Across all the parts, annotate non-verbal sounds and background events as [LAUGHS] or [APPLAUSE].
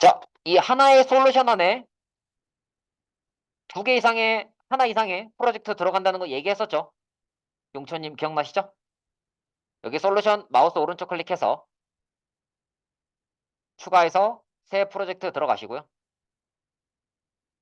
자, 이 하나의 솔루션 안에 두 개 이상의 하나 이상의 프로젝트 들어간다는 거 얘기했었죠. 용천님 기억나시죠? 여기 솔루션 마우스 오른쪽 클릭해서 추가해서 새 프로젝트 들어가시고요.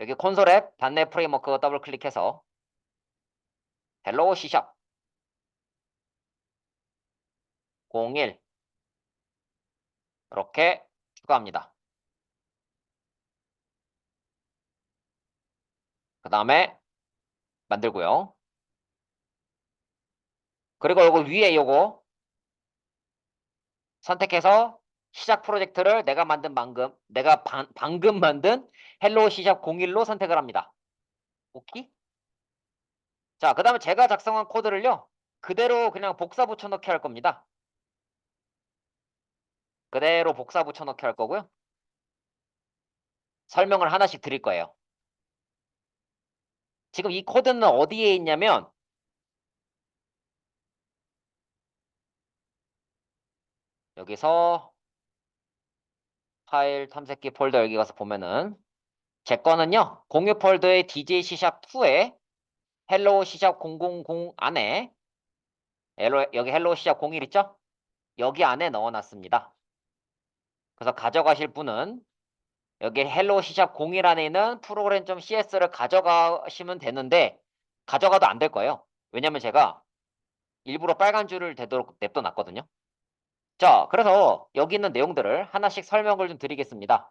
여기 콘솔 앱 단내 프레임워크 더블 클릭해서 헬로우 C샵 01 이렇게 추가합니다. 그 다음에 만들고요. 그리고 요거 위에 요거 선택해서 시작 프로젝트를 내가 만든 방금 내가 방, 방금 만든 헬로우 시작 01로 선택을 합니다. 오케이? 자, 그 다음에 제가 작성한 코드를요. 그대로 그냥 복사 붙여넣기 할 겁니다. 그대로 복사 붙여넣기 할 거고요. 설명을 하나씩 드릴 거예요. 지금 이 코드는 어디에 있냐면 여기서 파일 탐색기 폴더 여기 가서 보면은 제 거는요 공유 폴더의 DJ C샵2에 헬로우 C샵 000 안에 여기 헬로우 C샵 01 있죠? 여기 안에 넣어놨습니다. 그래서 가져가실 분은 여기 헬로우 C샵 01 안에 있는 프로그램.cs를 가져가시면 되는데 가져가도 안 될 거예요. 왜냐면 제가 일부러 빨간 줄을 되도록 냅둬 놨거든요. 자, 그래서 여기 있는 내용들을 하나씩 설명을 좀 드리겠습니다.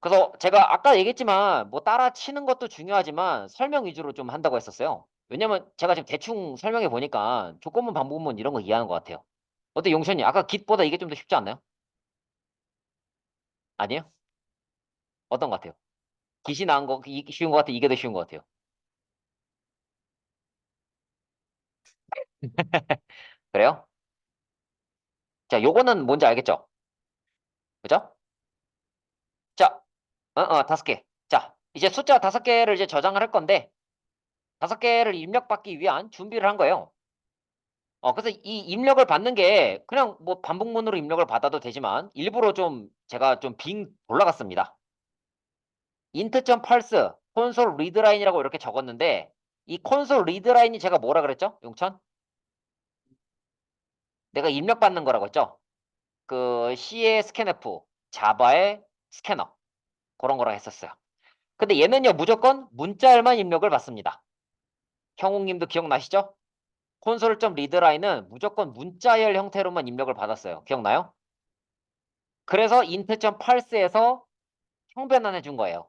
그래서 제가 아까 얘기했지만 뭐 따라 치는 것도 중요하지만 설명 위주로 좀 한다고 했었어요. 왜냐면 제가 지금 대충 설명해 보니까 조건문 반복문 이런 거 이해하는 것 같아요. 어때 용천이 아까 깃보다 이게 좀 더 쉽지 않나요? 아니에요? 어떤 것 같아요? 깃이 나은 거 이- 쉬운 것 같아 이게 더 쉬운 것 같아요. [LAUGHS] 그래요? 자, 요거는 뭔지 알겠죠? 그죠? 자, 어, 어, 다섯 개. 자, 이제 숫자 다섯 개를 이제 저장을 할 건데, 다섯 개를 입력받기 위한 준비를 한 거예요. 어, 그래서 이 입력을 받는 게 그냥 뭐 반복문으로 입력을 받아도 되지만, 일부러 좀 제가 좀 빙 올라갔습니다. int.parse 콘솔 리드라인이라고 이렇게 적었는데, 이 콘솔 리드라인이 제가 뭐라 그랬죠? 용천? 내가 입력받는 거라고 했죠? 그 C의 스캔F, 자바의 스캐너. 그런 거라 했었어요. 근데 얘는요, 무조건 문자열만 입력을 받습니다. 형욱님도 기억나시죠? 콘솔.점 리드라인은 무조건 문자열 형태로만 입력을 받았어요. 기억나요? 그래서 int.parse에서 형변환해 준 거예요.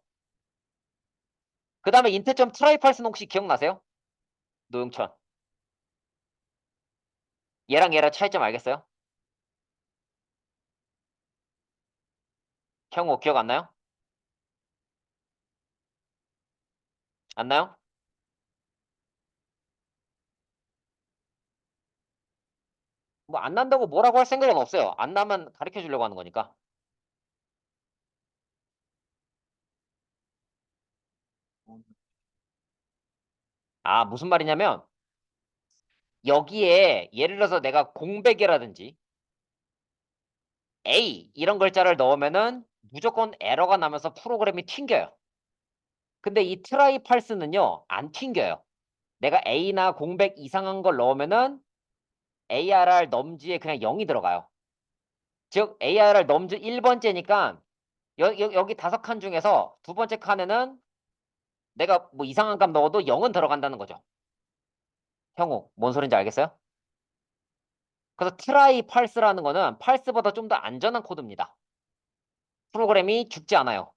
그 다음에 int.tryparse는 혹시 기억나세요? 노영천. 얘랑 얘랑 차이점 알겠어요? 형우 기억 안 나요? 안 나요? 뭐 안 난다고 뭐라고 할 생각은 없어요. 안 나면 가르쳐 주려고 하는 거니까. 아, 무슨 말이냐면 여기에 예를 들어서 내가 공백이라든지 A 이런 글자를 넣으면은 무조건 에러가 나면서 프로그램이 튕겨요. 근데 이 트라이 팔스는요, 안 튕겨요. 내가 A나 공백 이상한 걸 넣으면은 ARR 넘지에 그냥 0이 들어가요. 즉 ARR 넘지 1번째니까 여, 여, 여기 다섯 칸 중에서 두 번째 칸에는 내가 뭐 이상한 값 넣어도 0은 들어간다는 거죠. 형우, 뭔 소린지 알겠어요? 그래서 트라이 팔스라는 거는 팔스보다 좀 더 안전한 코드입니다. 프로그램이 죽지 않아요.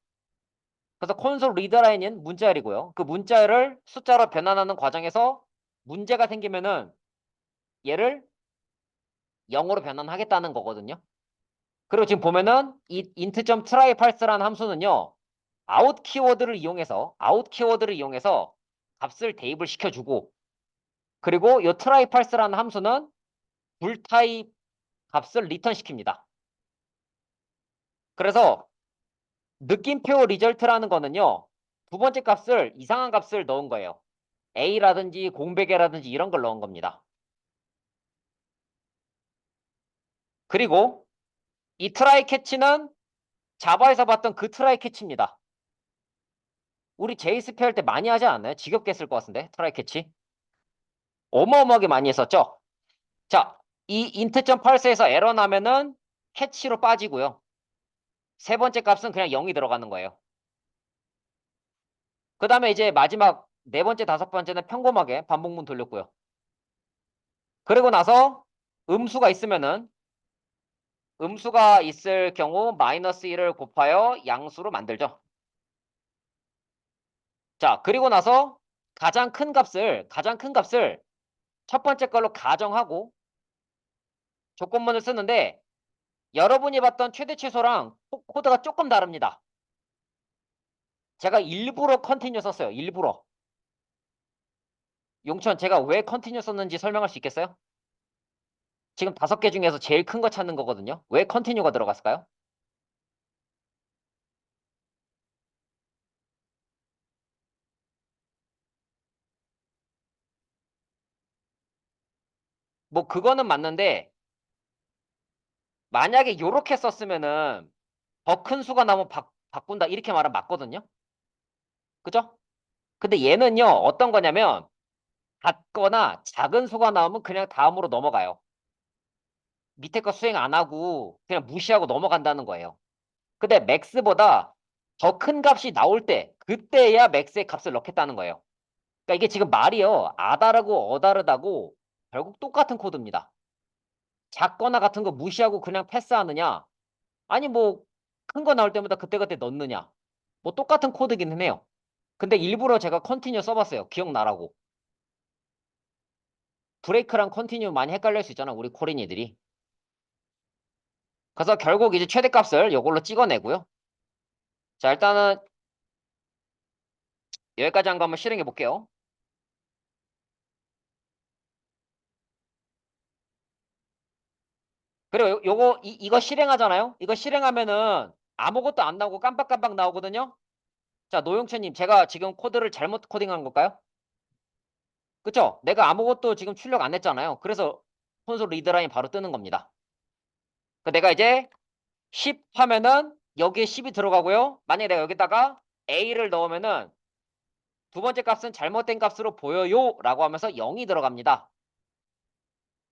그래서 콘솔 리더라인은 문자열이고요. 그 문자열을 숫자로 변환하는 과정에서 문제가 생기면은 얘를 0으로 변환하겠다는 거거든요. 그리고 지금 보면은 이 int.tryparse라는 함수는요. out 키워드를 이용해서 out 키워드를 이용해서 값을 대입을 시켜주고 그리고 이 tryparse라는 함수는 불타입 값을 리턴 시킵니다. 그래서 느낌표 리절트라는 거는요. 두 번째 값을 이상한 값을 넣은 거예요. A라든지 공백이라든지 이런 걸 넣은 겁니다. 그리고 이 트라이 캐치는 자바에서 봤던 그 트라이 캐치입니다. 우리 JSP 할 때 많이 하지 않나요? 지겹게 했을 것 같은데 트라이 캐치. 어마어마하게 많이 했었죠. 자, 이 int.parse에서 에러 나면은 캐치로 빠지고요. 세 번째 값은 그냥 0이 들어가는 거예요. 그 다음에 이제 마지막 네 번째, 다섯 번째는 평범하게 반복문 돌렸고요. 그리고 나서 음수가 있으면은 음수가 있을 경우 마이너스 1을 곱하여 양수로 만들죠. 자, 그리고 나서 가장 큰 값을, 가장 큰 값을 첫 번째 걸로 가정하고 조건문을 쓰는데 여러분이 봤던 최대 최소랑 코- 코드가 조금 다릅니다. 제가 일부러 컨티뉴 썼어요. 일부러. 용천 제가 왜 컨티뉴 썼는지 설명할 수 있겠어요? 지금 다섯 개 중에서 제일 큰 거 찾는 거거든요. 왜 컨티뉴가 들어갔을까요? 뭐 그거는 맞는데 만약에 요렇게 썼으면은 더 큰 수가 나오면 바, 바꾼다 이렇게 말하면 맞거든요. 그죠? 근데 얘는요 어떤 거냐면 같거나 작은 수가 나오면 그냥 다음으로 넘어가요. 밑에 거 수행 안 하고 그냥 무시하고 넘어간다는 거예요. 근데 맥스보다 더 큰 값이 나올 때 그때야 맥스의 값을 넣겠다는 거예요. 그러니까 이게 지금 말이요. 아다르고 어다르다고 결국 똑같은 코드입니다. 작거나 같은 거 무시하고 그냥 패스하느냐 아니 뭐 큰 거 나올 때마다 그때그때 넣느냐 뭐 똑같은 코드기는 해요. 근데 일부러 제가 컨티뉴 써봤어요. 기억나라고. 브레이크랑 컨티뉴 많이 헷갈릴 수 있잖아. 우리 코린이들이. 그래서 결국 이제 최대값을 이걸로 찍어내고요. 자 일단은 여기까지 한 거 한번 실행해 볼게요. 그리고 요, 요거 이, 이거 실행하잖아요. 이거 실행하면은 아무것도 안 나오고 깜빡깜빡 나오거든요. 자 노용채님 제가 지금 코드를 잘못 코딩한 걸까요? 그쵸? 내가 아무것도 지금 출력 안 했잖아요. 그래서 콘솔 리드라인 바로 뜨는 겁니다. 그 내가 이제 10 하면은 여기에 10이 들어가고요. 만약에 내가 여기다가 A를 넣으면은 두 번째 값은 잘못된 값으로 보여요 라고 하면서 0이 들어갑니다.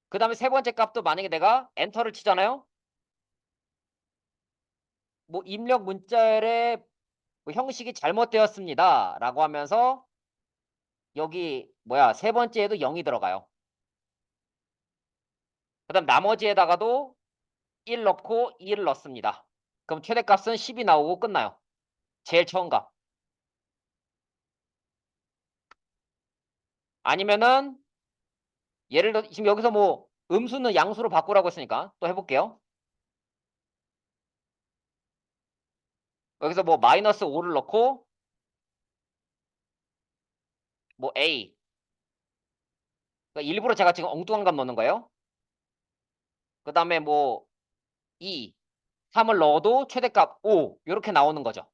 그 다음에 세 번째 값도 만약에 내가 엔터를 치잖아요. 뭐 입력 문자열의 뭐 형식이 잘못되었습니다 라고 하면서 여기 뭐야 세 번째에도 0이 들어가요. 그 다음 나머지에다가도 1 넣고 2를 넣습니다. 그럼 최대값은 10이 나오고 끝나요. 제일 처음 값. 아니면은 예를 들어 지금 여기서 뭐 음수는 양수로 바꾸라고 했으니까 또 해볼게요. 여기서 뭐 마이너스 5를 넣고 뭐 A 그러니까 일부러 제가 지금 엉뚱한 값 넣는 거예요. 그 다음에 뭐 2, 3을 넣어도 최대값 5 이렇게 나오는 거죠.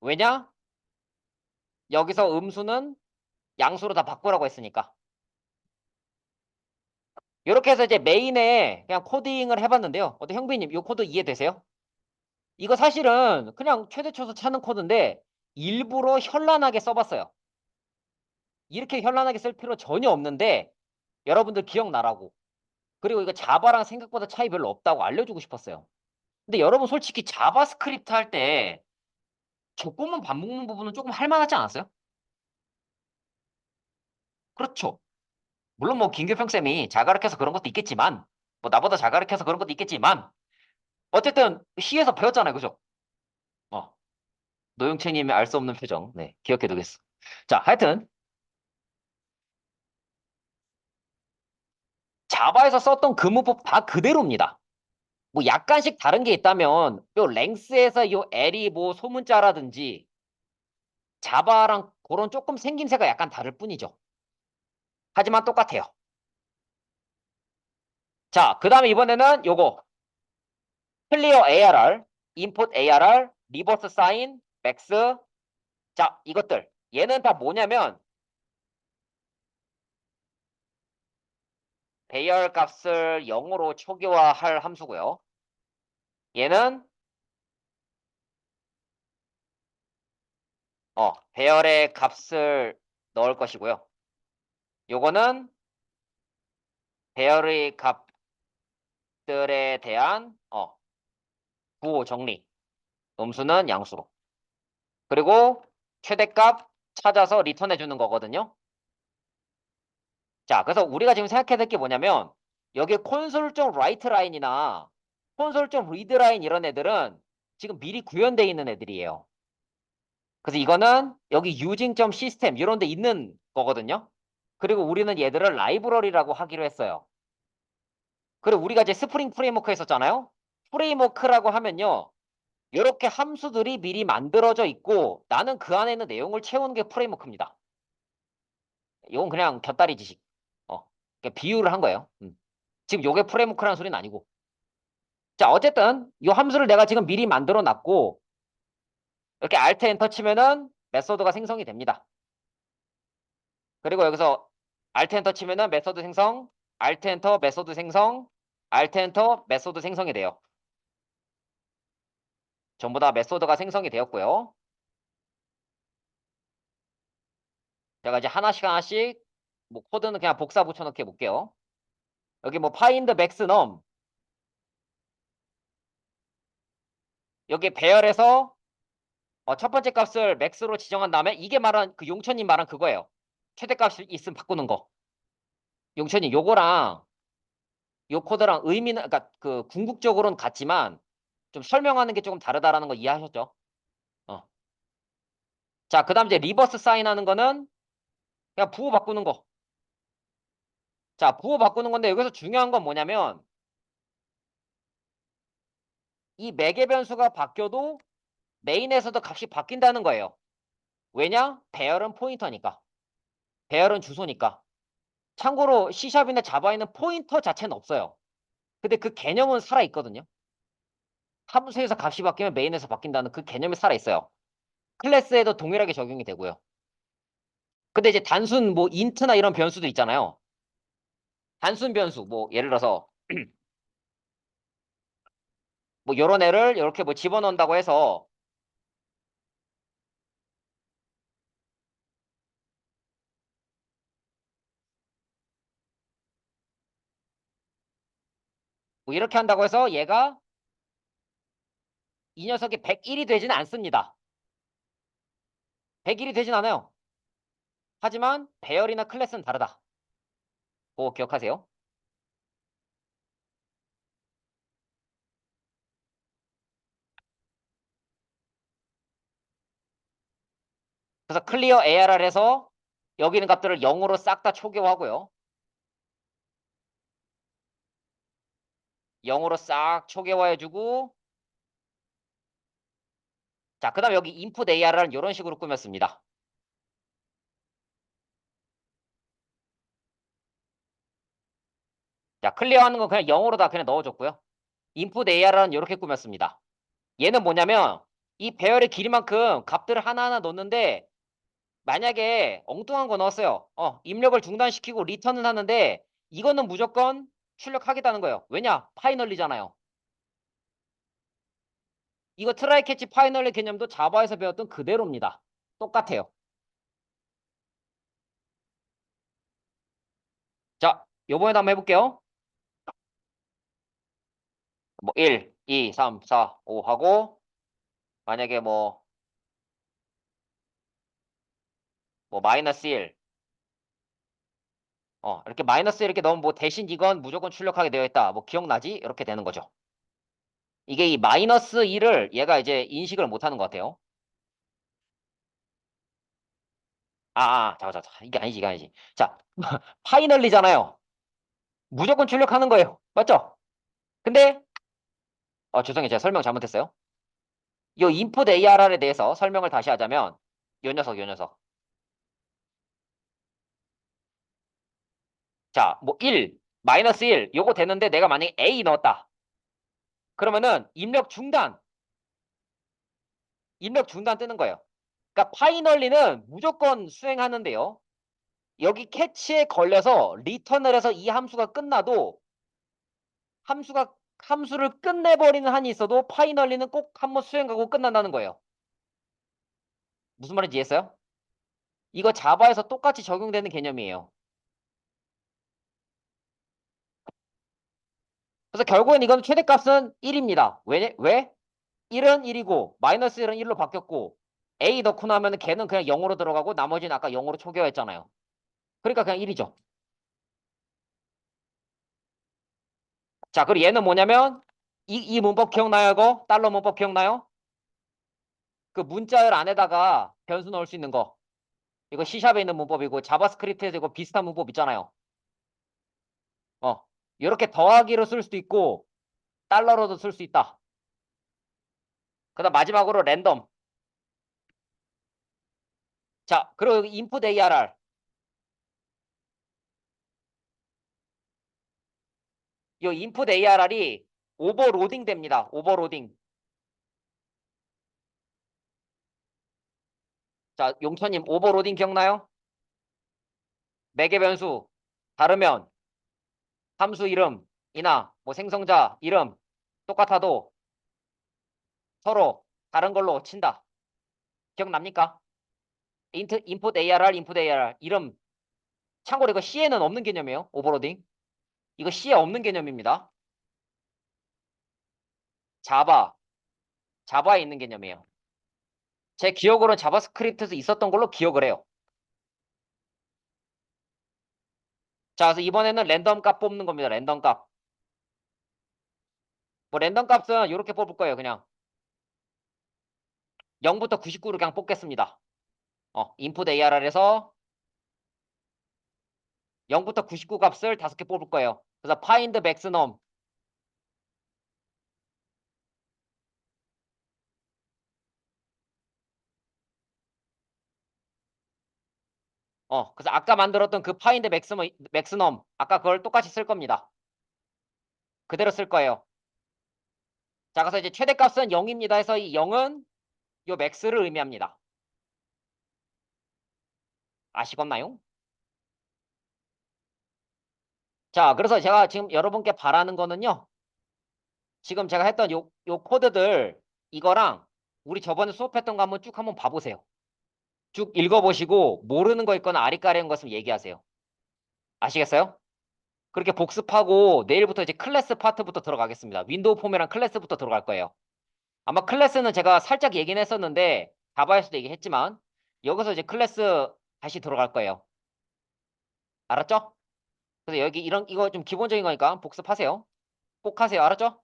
왜냐? 여기서 음수는 양수로 다 바꾸라고 했으니까. 이렇게 해서 이제 메인에 그냥 코딩을 해봤는데요. 어때 형비님 이 코드 이해되세요? 이거 사실은 그냥 최대 초소 찾는 코드인데 일부러 현란하게 써봤어요. 이렇게 현란하게 쓸 필요 전혀 없는데 여러분들 기억나라고. 그리고 이거 자바랑 생각보다 차이 별로 없다고 알려주고 싶었어요. 근데 여러분 솔직히 자바스크립트 할 때 조건문 반복문 부분은 조금 할만하지 않았어요? 그렇죠. 물론 뭐 김교평 쌤이 잘 가르쳐서 그런 것도 있겠지만 뭐 나보다 잘 가르쳐서 그런 것도 있겠지만 어쨌든 시에서 배웠잖아요. 그죠? 어. 노영채님의 알 수 없는 표정. 네, 기억해 두겠어. 자, 하여튼 자바에서 썼던 그 문법 다 그대로입니다. 뭐 약간씩 다른 게 있다면 요 랭스에서 요 L이 뭐 소문자라든지 자바랑 그런 조금 생김새가 약간 다를 뿐이죠. 하지만 똑같아요. 자, 그 다음에 이번에는 요거 클리어 ARR, 인풋 ARR, 리버스 사인, 맥스 자, 이것들 얘는 다 뭐냐면 배열 값을 0으로 초기화할 함수고요. 얘는 어, 배열의 값을 넣을 것이고요. 요거는 배열의 값들에 대한 어, 부호 정리. 음수는 양수로. 그리고 최대값 찾아서 리턴해 주는 거거든요. 자, 그래서 우리가 지금 생각해야 될 게 뭐냐면 여기 콘솔 쪽 라이트 라인이나 콘솔 쪽 리드 라인 이런 애들은 지금 미리 구현되어 있는 애들이에요. 그래서 이거는 여기 유징점 시스템 이런 데 있는 거거든요. 그리고 우리는 얘들을 라이브러리라고 하기로 했어요. 그리고 우리가 이제 스프링 프레임워크 했었잖아요. 프레임워크라고 하면요. 이렇게 함수들이 미리 만들어져 있고 나는 그 안에 있는 내용을 채우는 게 프레임워크입니다. 이건 그냥 곁다리 지식. 어, 그냥 비유를 한 거예요. 음. 지금 요게 프레임워크라는 소리는 아니고. 자, 어쨌든 이 함수를 내가 지금 미리 만들어 놨고 이렇게 Alt 엔터 치면은 메소드가 생성이 됩니다. 그리고 여기서 Alt 엔터 치면은 메소드 생성, Alt 엔터 메소드 생성, Alt 엔터 메소드 생성이 돼요. 전부 다 메소드가 생성이 되었고요. 제가 이제 하나씩 하나씩 뭐 코드는 그냥 복사 붙여넣기 해볼게요. 여기 뭐 find max num 여기 배열에서 어, 첫 번째 값을 max로 지정한 다음에 이게 말한 그 용천님 말한 그거예요. 최대값이 있으면 바꾸는 거. 용천님 요거랑 요 코드랑 의미는 그러니까 그 궁극적으로는 같지만 좀 설명하는 게 조금 다르다라는 거 이해하셨죠? 어. 자, 그다음 이제 리버스 사인 하는 거는 그냥 부호 바꾸는 거. 자, 부호 바꾸는 건데 여기서 중요한 건 뭐냐면 이 매개 변수가 바뀌어도 메인에서도 값이 바뀐다는 거예요. 왜냐? 배열은 포인터니까. 배열은 주소니까. 참고로 C샵이나 자바에는 포인터 자체는 없어요. 근데 그 개념은 살아있거든요. 함수에서 값이 바뀌면 메인에서 바뀐다는 그 개념이 살아있어요. 클래스에도 동일하게 적용이 되고요. 근데 이제 단순 뭐 인트나 이런 변수도 있잖아요. 단순 변수 뭐 예를 들어서 [CLEARS THROAT] 뭐 요런 애를 이렇게 뭐 집어넣는다고 해서 뭐 이렇게 한다고 해서 얘가 이 녀석이 101이 되지는 않습니다. 101이 되진 않아요. 하지만 배열이나 클래스는 다르다. 그거 기억하세요. 그래서 클리어 ARR에서 여기 있는 값들을 0으로 싹 다 초기화하고요. 0으로 싹 초기화해주고 자, 그 다음에 여기 input ARR은 이런 식으로 꾸몄습니다. 자, 클리어하는 건 그냥 0으로 다 그냥 넣어줬고요. input ARR은 이렇게 꾸몄습니다. 얘는 뭐냐면 이 배열의 길이만큼 값들을 하나하나 넣는데 만약에 엉뚱한 거 넣었어요. 어, 입력을 중단시키고 리턴은 하는데 이거는 무조건 출력하겠다는 거예요. 왜냐? 파이널리잖아요. 이거 트라이 캐치 파이널리 개념도 자바에서 배웠던 그대로입니다. 똑같아요. 자, 요번에도 한번 해볼게요. 뭐 1, 2, 3, 4, 5 하고 만약에 뭐 뭐 마이너스 1. 어, 이렇게 마이너스 이렇게 넣으면 뭐 대신 이건 무조건 출력하게 되어 있다. 뭐 기억나지? 이렇게 되는 거죠. 이게 이 마이너스 1을 얘가 이제 인식을 못 하는 것 같아요. 아, 아, 잠깐, 잠깐. 이게 아니지, 이게 아니지. 자, [LAUGHS] 파이널리잖아요. 무조건 출력하는 거예요. 맞죠? 근데, 어, 죄송해요. 제가 설명 잘못했어요. 이 input ARR에 대해서 설명을 다시 하자면, 요 녀석, 요 녀석. 자, 뭐 1, 마이너스 1, 요거 되는데 내가 만약에 A 넣었다. 그러면은 입력 중단. 입력 중단 뜨는 거예요. 그러니까 파이널리는 무조건 수행하는데요. 여기 캐치에 걸려서 리턴을 해서 이 함수가 끝나도 함수가 함수를 끝내버리는 한이 있어도 파이널리는 꼭 한 번 수행하고 끝난다는 거예요. 무슨 말인지 이해했어요? 이거 자바에서 똑같이 적용되는 개념이에요. 그래서 결국엔 이건 최대값은 1입니다. 왜? 왜? 1은 1이고 마이너스 1은 1로 바뀌었고 a 넣고 나면 걔는 그냥 0으로 들어가고 나머지는 아까 0으로 초기화했잖아요. 그러니까 그냥 1이죠. 자, 그리고 얘는 뭐냐면 이, 이 문법 기억나요? 이거? 달러 문법 기억나요? 그 문자열 안에다가 변수 넣을 수 있는 거. 이거 C샵에 있는 문법이고 자바스크립트에서 이거 비슷한 문법 있잖아요. 어, 이렇게 더하기로 쓸 수도 있고 달러로도 쓸 수 있다. 그 다음 마지막으로 랜덤. 자, 그리고 input ARR. 이 input ARR이 오버로딩 됩니다. 오버로딩. 자, 용천님 오버로딩 기억나요? 매개 변수 다르면 함수 이름이나 뭐 생성자 이름 똑같아도 서로 다른 걸로 친다. 기억납니까? input ARR, input ARR 이름 참고로 이거 C에는 없는 개념이에요. 오버로딩. 이거 C에 없는 개념입니다. 자바, 자바에 있는 개념이에요. 제 기억으로는 자바스크립트에서 있었던 걸로 기억을 해요. 자, 그래서 이번에는 랜덤 값 뽑는 겁니다. 랜덤 값. 뭐 랜덤 값은 이렇게 뽑을 거예요. 그냥 0부터 99로 그냥 뽑겠습니다. 어, input ARR에서 0부터 99 값을 다섯 개 뽑을 거예요. 그래서 find maximum 어, 그래서 아까 만들었던 그 find maximum, maximum 아까 그걸 똑같이 쓸 겁니다. 그대로 쓸 거예요. 자, 그래서 이제 최대값은 0입니다. 해서 이 0은 요 max를 의미합니다. 아시겠나요? 자, 그래서 제가 지금 여러분께 바라는 거는요. 지금 제가 했던 요, 요 코드들 이거랑 우리 저번에 수업했던 거 한번 쭉 한번 봐보세요. 쭉 읽어보시고 모르는 거 있거나 아리까리한 거 있으면 얘기하세요. 아시겠어요? 그렇게 복습하고 내일부터 이제 클래스 파트부터 들어가겠습니다. 윈도우 폼이랑 클래스부터 들어갈 거예요. 아마 클래스는 제가 살짝 얘기는 했었는데 자바에서도 얘기했지만 여기서 이제 클래스 다시 들어갈 거예요. 알았죠? 그래서 여기 이런 이거 좀 기본적인 거니까 복습하세요. 꼭 하세요. 알았죠?